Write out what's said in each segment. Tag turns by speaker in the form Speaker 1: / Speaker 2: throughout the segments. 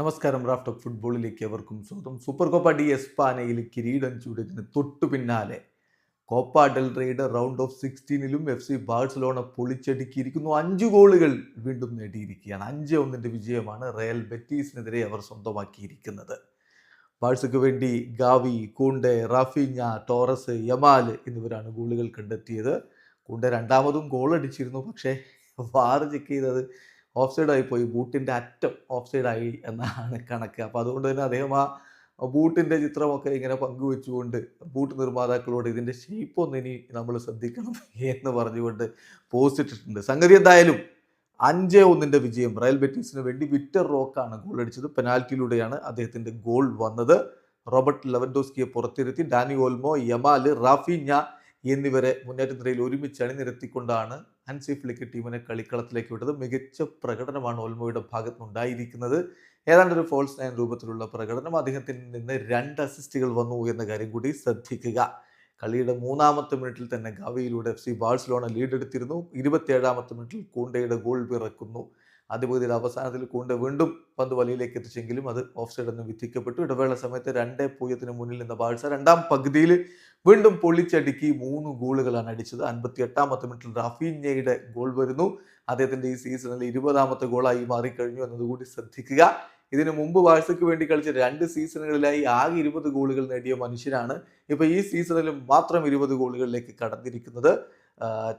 Speaker 1: നമസ്കാരം raft of ഫുട്ബോളിലേക്ക് അവർക്കും സ്വാഗതം. സൂപ്പർ കോപ്പ ഡി എസ്പാനയിൽ കിരീടം ചൂടിയതിന് തൊട്ടു പിന്നാലെ കോപ്പ ഡെൽറയുടെ റൗണ്ട് ഓഫ് സിക്സ്റ്റീനിലും എഫ് സി ബാഴ്സലോണ പൊളിച്ചടുക്കിയിരിക്കുന്നു. അഞ്ച് ഗോളുകൾ വീണ്ടും നേടിയിരിക്കുകയാണ്. അഞ്ച് ഒന്നിന്റെ വിജയമാണ് റയൽ ബെറ്റീസിനെതിരെ അവർ സ്വന്തമാക്കിയിരിക്കുന്നത്. ബാഴ്സയ്ക്ക് വേണ്ടി Gavi Kounde Raphinha Torres Yamal എന്നിവരാണ് ഗോളുകൾ കണ്ടെത്തിയത്. കൂണ്ടെ രണ്ടാമതും ഗോൾ അടിച്ചിരുന്നു പക്ഷേ വാർ ചെക്ക് ചെയ്തത് ഓഫ് സൈഡായി പോയി ബൂട്ടിന്റെ അറ്റം ഓഫ് സൈഡായി എന്നാണ് കണക്ക്. അപ്പോൾ അതുകൊണ്ട് തന്നെ അദ്ദേഹം ആ ബൂട്ടിന്റെ ചിത്രമൊക്കെ ഇങ്ങനെ പങ്കുവെച്ചുകൊണ്ട് ബൂട്ട് നിർമ്മാതാക്കളോട് ഇതിന്റെ ഷേപ്പ് ഒന്ന് ഇനി നമ്മൾ ശ്രദ്ധിക്കണം എന്ന് പറഞ്ഞുകൊണ്ട് പോസ്റ്റ് ഇട്ടിട്ടുണ്ട്. സംഗതി എന്തായാലും അഞ്ച് ഒന്നിന്റെ വിജയം. റയൽ ബെറ്റീസിന് വേണ്ടി വിക്ടർ റോക്കാണ് ഗോൾ അടിച്ചത്. പെനാൽറ്റിയിലൂടെയാണ് അദ്ദേഹത്തിന്റെ ഗോൾ വന്നത്. റോബർട്ട് ലെവൻഡോസ്കിയെ പുറത്തിരുത്തി. ഡാനി ഓൽമോ യമാൽ റാഫിഞ്ഞ എന്നിവരെ മുന്നേറ്റ നിരയിൽ ഒരുമിച്ച് അണിനിരത്തിക്കൊണ്ടാണ് ഹൻസി ഫ്ലിക്ക് ടീമിനെ കളിക്കളത്തിലേക്ക് വിട്ടത്. മികച്ച പ്രകടനമാണ് ഓൽമോയുടെ ഭാഗത്തുനിന്നുണ്ടായിരിക്കുന്നത് ഏതാണ്ട് ഒരു ഫോൾസ് നയൻ രൂപത്തിലുള്ള പ്രകടനം. അദ്ദേഹത്തിൽ നിന്ന് രണ്ട് അസിസ്റ്റുകൾ വന്നു എന്ന കാര്യം കൂടി ശ്രദ്ധിക്കുക. കളിയുടെ മൂന്നാമത്തെ മിനിറ്റിൽ തന്നെ ഗവിയിലൂടെ എഫ് സി ബാഴ്സലോണ ലീഡെടുത്തിരുന്നു ഇരുപത്തിയേഴാമത്തെ മിനിറ്റിൽ കൂണ്ടയുടെ ഗോൾ പിറക്കുന്നു. ആദ്യ പകുതിയുടെ അവസാനത്തിൽ കൂണ്ട വീണ്ടും പന്ത് വലയിലേക്ക് എത്തിച്ചെങ്കിലും അത് ഓഫ് സൈഡ് എന്ന് വിധിക്കപ്പെട്ടു. ഇടവേള സമയത്ത് രണ്ടേ പൂജ്യത്തിന് മുന്നിൽ നിന്ന ബാഴ്സ രണ്ടാം പകുതിയിൽ വീണ്ടും പൊള്ളിച്ചടുക്കി മൂന്ന് ഗോളുകളാണ് അടിച്ചത്. അൻപത്തി എട്ടാമത്തെ മിനിറ്റിൽ റഫീഞ്ഞയുടെ ഗോൾ വരുന്നു. അദ്ദേഹത്തിന്റെ ഈ സീസണിൽ ഇരുപതാമത്തെ ഗോളായി മാറിക്കഴിഞ്ഞു എന്നതുകൂടി ശ്രദ്ധിക്കുക. ഇതിനു മുമ്പ് ബാഴ്സയ്ക്ക് വേണ്ടി കളിച്ച രണ്ട് സീസണുകളിലായി ആകെ ഇരുപത് ഗോളുകൾ നേടിയ മനുഷ്യനാണ് ഇപ്പൊ ഈ സീസണിലും മാത്രം ഇരുപത് ഗോളുകളിലേക്ക് കടന്നിരിക്കുന്നത്.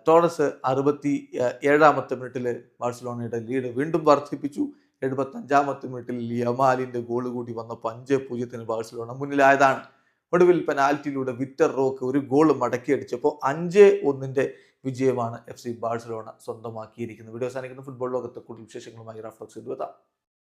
Speaker 1: ടോണസ് അറുപത്തി ഏഴാമത്തെ മിനിറ്റിൽ ബാഴ്സലോണയുടെ ലീഡ് വീണ്ടും വർദ്ധിപ്പിച്ചു. എഴുപത്തഞ്ചാമത്തെ മിനിറ്റിൽ യമാലിന്റെ ഗോൾ കൂടി വന്നപ്പോൾ അഞ്ച് പൂജ്യത്തിന് ബാഴ്സലോണ മുന്നിലായതാണ്. ഒടുവിൽ പെനാൽറ്റിയിലൂടെ വിക്ടർ റോക്ക് ഒരു ഗോൾ മടക്കി അടിച്ചപ്പോൾ അഞ്ച് ഒന്നിന്റെ വിജയമാണ് എഫ് സി ബാഴ്സലോണ സ്വന്തമാക്കിയിരിക്കുന്നത്. വീഡിയോ സാധിക്കുന്ന ഫുട്ബോൾ ലോകത്തെ കൂടുതൽ വിശേഷങ്ങളുമായി റഫ്ലക്സ് എത്താം